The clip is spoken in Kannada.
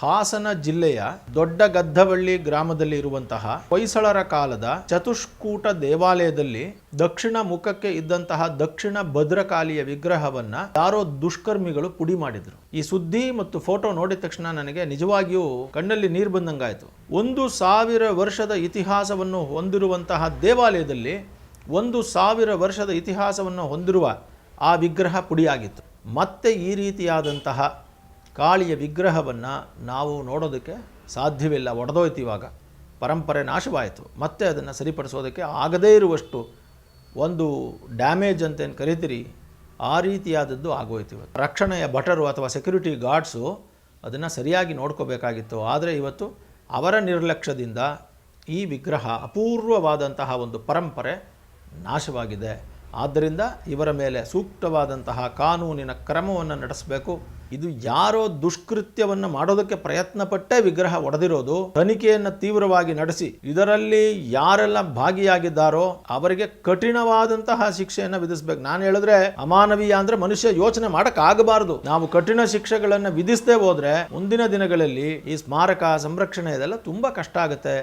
ಹಾಸನ ಜಿಲ್ಲೆಯ ದೊಡ್ಡ ಗದ್ದವಳ್ಳಿ ಗ್ರಾಮದಲ್ಲಿ ಇರುವಂತಹ ಹೊಯ್ಸಳರ ಕಾಲದ ಚತುಷ್ಕೂಟ ದೇವಾಲಯದಲ್ಲಿ ದಕ್ಷಿಣ ಮುಖಕ್ಕೆ ಇದ್ದಂತಹ ದಕ್ಷಿಣ ಭದ್ರಕಾಲಿಯ ವಿಗ್ರಹವನ್ನ ಯಾರೋ ದುಷ್ಕರ್ಮಿಗಳು ಪುಡಿ ಮಾಡಿದ್ರು. ಈ ಸುದ್ದಿ ಮತ್ತು ಫೋಟೋ ನೋಡಿದ ತಕ್ಷಣ ನನಗೆ ನಿಜವಾಗಿಯೂ ಕಣ್ಣಲ್ಲಿ ನೀರು ಬಂದಂಗಾಯಿತು. ಒಂದು ಸಾವಿರ ವರ್ಷದ ಇತಿಹಾಸವನ್ನು ಹೊಂದಿರುವಂತಹ ದೇವಾಲಯದಲ್ಲಿ ಒಂದು ಸಾವಿರ ವರ್ಷದ ಇತಿಹಾಸವನ್ನು ಹೊಂದಿರುವ ಆ ವಿಗ್ರಹ ಪುಡಿಯಾಗಿತ್ತು. ಮತ್ತೆ ಈ ರೀತಿಯಾದಂತಹ ಕಾಳಿಯ ವಿಗ್ರಹವನ್ನು ನಾವು ನೋಡೋದಕ್ಕೆ ಸಾಧ್ಯವಿಲ್ಲ. ಒಡೆದೋಯ್ತು ಇವಾಗ. ಪರಂಪರೆ ನಾಶವಾಯಿತು. ಮತ್ತೆ ಅದನ್ನು ಸರಿಪಡಿಸೋದಕ್ಕೆ ಆಗದೇ ಇರುವಷ್ಟು ಒಂದು ಡ್ಯಾಮೇಜ್ ಅಂತೇನು ಕರಿತೀರಿ, ಆ ರೀತಿಯಾದದ್ದು ಆಗೋಯ್ತು ಇವತ್ತು. ರಕ್ಷಣೆಯ ಭಟರು ಅಥವಾ ಸೆಕ್ಯೂರಿಟಿ ಗಾರ್ಡ್ಸು ಅದನ್ನು ಸರಿಯಾಗಿ ನೋಡ್ಕೋಬೇಕಾಗಿತ್ತು. ಆದರೆ ಇವತ್ತು ಅವರ ನಿರ್ಲಕ್ಷ್ಯದಿಂದ ಈ ವಿಗ್ರಹ ಅಪೂರ್ವವಾದಂತಹ ಒಂದು ಪರಂಪರೆ ನಾಶವಾಗಿದೆ. ಆದ್ದರಿಂದ ಇವರ ಮೇಲೆ ಸೂಕ್ತವಾದಂತಹ ಕಾನೂನಿನ ಕ್ರಮವನ್ನು ನಡೆಸಬೇಕು. ಇದು ಯಾರೋ ದುಷ್ಕೃತ್ಯವನ್ನು ಮಾಡೋದಕ್ಕೆ ಪ್ರಯತ್ನ ಪಟ್ಟೇ ವಿಗ್ರಹ ಒಡೆದಿರೋದು. ತನಿಖೆಯನ್ನು ತೀವ್ರವಾಗಿ ನಡೆಸಿ ಇದರಲ್ಲಿ ಯಾರೆಲ್ಲ ಭಾಗಿಯಾಗಿದ್ದಾರೋ ಅವರಿಗೆ ಕಠಿಣವಾದಂತಹ ಶಿಕ್ಷೆಯನ್ನು ವಿಧಿಸಬೇಕು. ನಾನು ಹೇಳಿದ್ರೆ ಅಮಾನವೀಯ ಅಂದ್ರೆ ಮನುಷ್ಯ ಯೋಚನೆ ಮಾಡಕ್ ಆಗಬಾರದು ನಾವು ಕಠಿಣ ಶಿಕ್ಷೆಗಳನ್ನು ವಿಧಿಸದೆ ಹೋದ್ರೆ ಮುಂದಿನ ದಿನಗಳಲ್ಲಿ ಈ ಸ್ಮಾರಕ ಸಂರಕ್ಷಣೆ ಇದೆಲ್ಲ ತುಂಬಾ ಕಷ್ಟ ಆಗುತ್ತೆ.